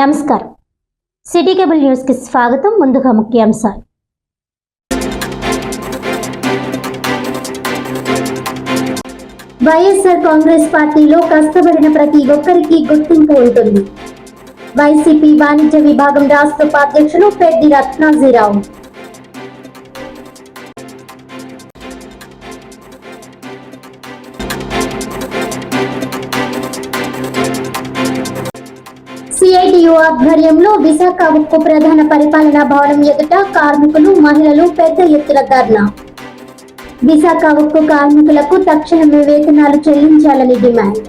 నమస్కారం. City cable న్యూస్కి స్వాగతం. ముందుగా ముఖ్యాంశాలు. వైఎస్ఆర్ కాంగ్రెస్ పార్టీలో కష్టపడిన ప్రతి ఒక్కరికి గుర్తింపు ఉంటుంది. వైసీపీ వాణిజ్య విభాగం రాష్ట్ర ఉపాధ్యక్షులు పెద్ది రత్నాజీరావు సిఐటియు ఆధ్వర్యంలో విశాఖ ఉక్కు ప్రధాన పరిపాలనా భవనం ఎదుట కార్మికులు మహిళలు పెద్ద ఎత్తున ధర్నా. విశాఖ ఉక్కు కార్మికులకు తక్షణమే వేతనాలు చెల్లించాలని డిమాండ్.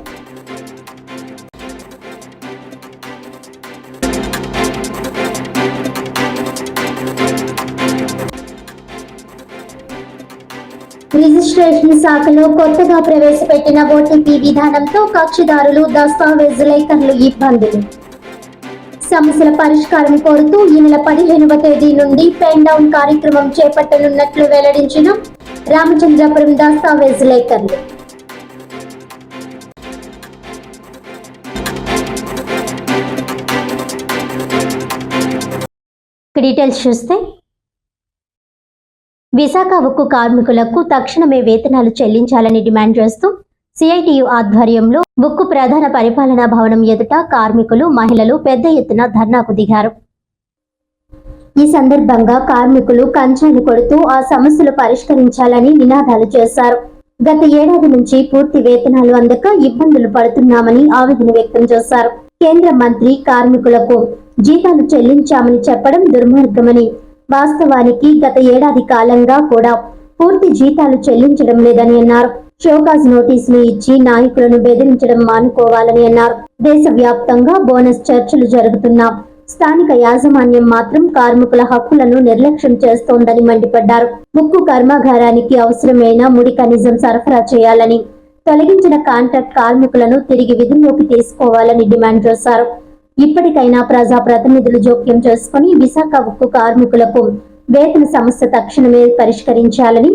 రిజిస్ట్రేషన్ శాఖలో కొత్తగా ప్రవేశపెట్టిన ఓటీపీ విధానంతో కక్షిదారులు దస్తావేజులైకర్లు ఇబ్బందులు. సమస్యల పరిష్కారం కోరుతూ ఈ నెల పదిహేనవ తేదీ నుండి పెన్ డౌన్ కార్యక్రమం చేపట్టనున్నట్లు వెల్లడించిన రామచంద్రపురం దస్తావేజ్ లేఖలు. డీటెయిల్స్ చూస్తే విశాఖ ఉక్కు కార్మికులకు తక్షణమే వేతనాలు చెల్లించాలని డిమాండ్ చేస్తూ సిఐటియు ఆధ్వర్యంలో ఉక్కు ప్రధాన పరిపాలనా భవనం ఎదుట కార్మికులు మహిళలు పెద్ద ఎత్తున ధర్నాకు దిగారు. ఈ సందర్భంగా కార్మికులు కంచెను కొడుతూ ఆ సమస్యలు పరిష్కరించాలని నినాదాలు చేశారు. గత ఏడాది నుంచి పూర్తి వేతనాలు అందక ఇబ్బందులు పడుతున్నామని ఆవేదన వ్యక్తం చేశారు. కేంద్ర మంత్రి కార్మికులకు జీతాలు చెల్లించామని చెప్పడం దుర్మార్గమని వాస్తవానికి గత ఏడాది కాలంగా కూడా పూర్తి జీతాలు చెల్లించడం లేదని అన్నారు. షోకాజ్ నోటీసులు ఇచ్చి నాయకులను బెదిరించడం మానుకోవాలని అన్నారు. దేశవ్యాప్తంగా బోనస్ చర్చలు జరుగుతున్నా స్థానిక యాజమాన్యం మాత్రం కార్మికుల హక్కులను నిర్లక్ష్యం చేస్తోందని మండిపడ్డారు. ముక్కు కర్మాగారానికి అవసరమైన ముడి ఖనిజం సరఫరా చేయాలని తొలగించిన కాంట్రాక్ట్ కార్మికులను తిరిగి విధుల్లోకి తీసుకోవాలని డిమాండ్ చేశారు. ఇప్పటికైనా ప్రజా ప్రతినిధులు జోక్యం చేసుకుని విశాఖ ఉక్కు కార్మికులకు వేతన సమస్య తక్షణమే పరిష్కరించాలని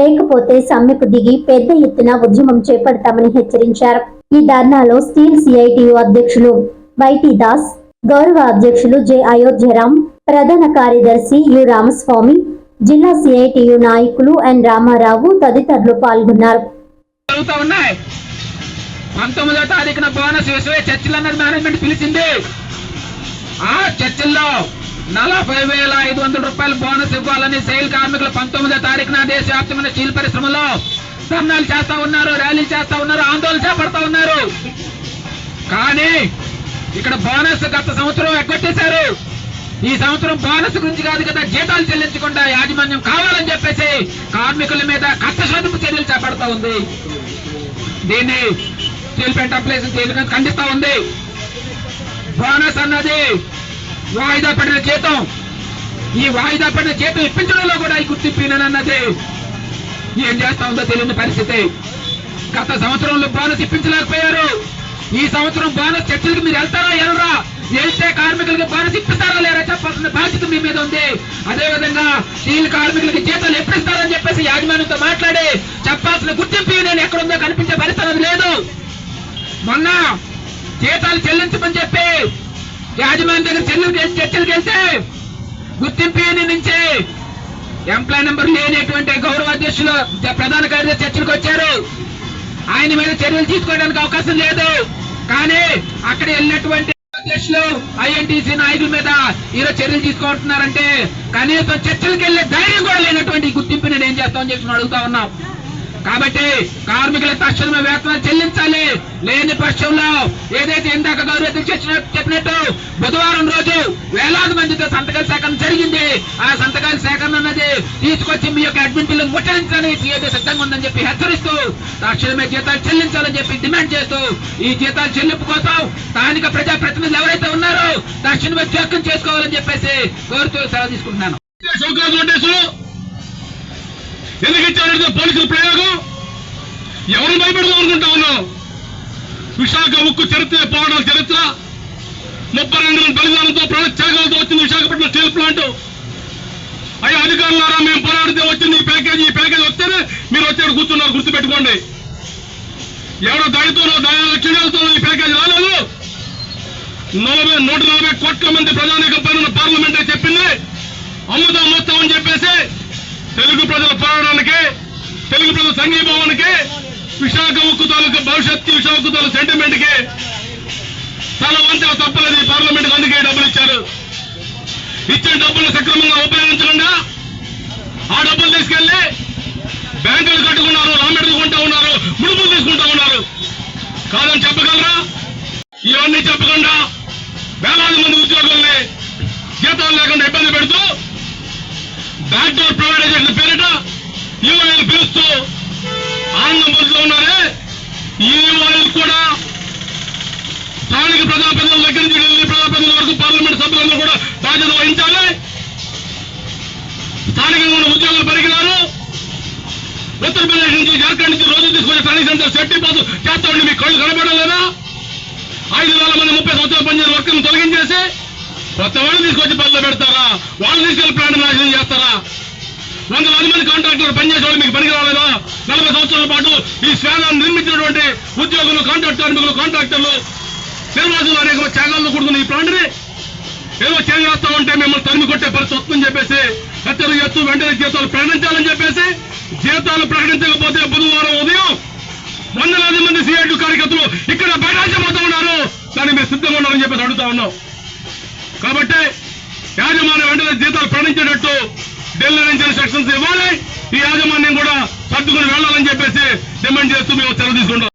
లేకపోతే సమ్మెకు దిగి పెద్ద ఎత్తున ఉద్యమం చేపడతామని హెచ్చరించారు. ఈ ధర్నాలో స్టీల్ సిఐటియు అధ్యక్షులు వైటి దాస్ గౌరవ అధ్యక్షులు జె అయోధ్యరాం ప్రధాన కార్యదర్శి యు రామస్వామి జిల్లా సిఐటియు నాయకులు ఎన్ రామారావు తదితరులు పాల్గొన్నారు. పంతొమ్మిదో తారీఖున బోనస్ విశ్వే చర్చలు మేనేజ్మెంట్ పిలిచింది. ఆ చర్చిల్లో నలభై వేల ఐదు వందల రూపాయలు బోనస్ ఇవ్వాలని సెయిల్ కార్మికులు పంతొమ్మిదో తారీఖున దేశవ్యాప్తమైన స్టీల్ పరిశ్రమలో ధర్నాలు చేస్తా ఉన్నారు ర్యాలీలు చేస్తా ఉన్నారు ఆందోళన చేపడతా ఉన్నారు. కానీ ఇక్కడ బోనస్ గత సంవత్సరం ఎగ్గొట్టేశారు. ఈ సంవత్సరం బోనస్ గురించి కాదు కదా జీతాలు చెల్లించకుండా యాజమాన్యం కావాలని చెప్పేసి కార్మికుల మీద కష్టసాధింపు చర్యలు చేపడతా ఉంది. దీన్ని స్టీల్ పెంట్ అప్లైసెన్స్ ఖండిస్తా ఉంది. బోనస్ అన్నది వాయిదా పడిన జీతం ఈ వాయిదా పడిన జీతం ఇప్పించడంలో కూడా ఈ గుర్తింపినన్నది ఏం చేస్తా ఉందో తెలియని పరిస్థితి. గత సంవత్సరంలో బోనస్ ఇప్పించలేకపోయారు. ఈ సంవత్సరం బోనస్ చర్చలకు మీరు వెళ్తారా ఎనరా వెళ్తే కార్మికులకు బోనస్ ఇప్పిస్తారా లేరా చెప్పాల్సిన బాధ్యత మీ మీద ఉంది. అదే విధంగా స్టీల్ కార్మికులకి జీతాలు ఎప్పుడు చెప్పేసి యాజమాన్యంతో మాట్లాడి చెప్పాల్సిన గుర్తింపు నేను ఎక్కడుందో కనిపించే పరిస్థితి లేదు. మొన్న జీతాలు చెల్లించమని చెప్పి యాజమాన్య దగ్గర చెల్లి చర్చలు చేస్తే గుర్తింపు నుంచి ఎంప్లాయ్ నెంబర్ లేనటువంటి గౌరవ అధ్యక్షులు ప్రధాన కార్యదర్శి చర్చలకు వచ్చారు. ఆయన మీద చర్యలు తీసుకోవడానికి అవకాశం లేదు. కానీ అక్కడ వెళ్ళినటువంటి అధ్యక్షులు ఐఎన్టీసీ నాయకుల మీద ఈరోజు చర్యలు తీసుకుంటున్నారంటే కనీసం చర్చలకు వెళ్ళే ధైర్యం కూడా లేనటువంటి గుర్తింపుని గుర్తింపు నేను ఏం చేస్తామని చెప్పి అడుగుతా ఉన్నాం. కాబట్టి కార్మికుల తక్షణమే వేతనాలు చెల్లించాలి. లేని పక్షంలో ఏదైతే ఇందాక గౌరవ చెప్పినట్టు బుధవారం రోజు వేలాది మందితో సంతకాల సేకరణ జరిగింది. ఆ సంతకాల సేకరణ అన్నది తీసుకొచ్చి మీ యొక్క అడ్మిన్ బిల్లు ముట్టడించడానికి సిద్ధంగా ఉందని చెప్పి హెచ్చరిస్తూ తక్షణమే జీతాలు చెల్లించాలని చెప్పి డిమాండ్ చేస్తూ ఈ జీతాలు చెల్లింపు కోసం స్థానిక ప్రజా ప్రతినిధులు ఎవరైతే ఉన్నారో తక్షణమే జోక్యం చేసుకోవాలని చెప్పేసి కోరుతూ సెలవు తీసుకుంటున్నాను. ఎందుకు ఇచ్చారంటే పోలీసుల ప్రయోగం? ఎవరు భయపెడదాం అనుకుంటా ఉన్నాం విశాఖ ఉక్కు చరిత్ర పోవడం చరిత్ర ముప్పై రెండు మంది బలిదానంతో ప్రాణ వచ్చింది విశాఖపట్నం స్టీల్ ప్లాంట్. అయ్యా అధికారులారా మేము పోరాడితే వచ్చింది ఈ ప్యాకేజ్ ఈ ప్యాకేజ్ వస్తేనే మీరు వచ్చాడు కూర్చున్నారు గుర్తుపెట్టుకోండి. ఎవడో దాడితోనో దయా ఈ ప్యాకేజ్ రాలేదు. నలభై నూట నలభై కోట్ల మంది ప్రజానీకం పైన పార్లమెంట్ చెప్పింది. అమ్ముదాం మొత్తం అని చెప్పేసి తెలుగు ప్రజల పోరాటానికి తెలుగు ప్రజల సంఘీభావానికి విశాఖ ఉక్కు తాలూకు భవిష్యత్తు విశాఖ ఉక్కు తాలూకు సెంటిమెంట్కి తల వంచన తప్పలేదు ఈ పార్లమెంట్ అందుకే డబ్బులు ఇచ్చారు. ఇచ్చిన డబ్బులు సక్రమంగా ఉపయోగించకుండా ఆ డబ్బులు తీసుకెళ్ళి బ్యాంకులు కట్టుకున్నారు రామెడుకుంటా ఉన్నారు ముడుపులు తీసుకుంటా ఉన్నారు. ఉద్యోగులు పెరిగినారు. ఉత్తరప్రదేశ్ నుంచి జార్ఖండ్ నుంచి రోజు తీసుకునే కనీసం సెట్టి పాసు చేస్తా ఉండి మీ కళ్ళు కనబడలేదా? ఐదు వేల మంది ముప్పై సంవత్సరాలు పనిచేసిన వర్కర్ను తొలగించేసి కొత్త వాళ్ళు తీసుకొచ్చి పనిలో పెడతారా? వాళ్ళు తీసుకెళ్ళి ప్లాంట్ నాశనం చేస్తారా? వందలాది మంది కాంట్రాక్టర్ పనిచేసే వాళ్ళు మీకు పనికి రాలేదా? నలభై సంవత్సరాల పాటు ఈ శ్వేనాన్ని నిర్మించినటువంటి ఉద్యోగులు కాంట్రాక్ట్ కార్మికులు కాంట్రాక్టర్లు నిర్వాసులు అనేక త్యాగాల్లో కూడుకున్న ఈ ప్లాంట్ని ఏదో చేస్తా ఉంటే మిమ్మల్ని తరిమి కొట్టే పరిస్థితి వస్తుందని చెప్పేసి హత్యలు ఎత్తు వెంటనే జీతాలు ప్రకటించాలని చెప్పేసి జీతాలు ప్రకటించకపోతే బుధవారం ఉదయం వందలాది మంది సిఐటి కార్యకర్తలు ఇక్కడ బయటపోతా ఉన్నారు. కానీ మీరు సిద్ధంగా ఉన్నారని చెప్పేసి అడుగుతా ఉన్నాం. కాబట్టి యాజమాన్యం వెంటనే జీతాలు ప్రకటించేటట్టు ఢిల్లీ నుంచి ఇన్స్ట్రక్షన్స్ ఇవ్వాలి. ఈ యాజమాన్యం కూడా సర్దుకుని వెళ్ళాలని చెప్పేసి డిమాండ్ చేస్తూ మేము చర్య తీసుకుంటాం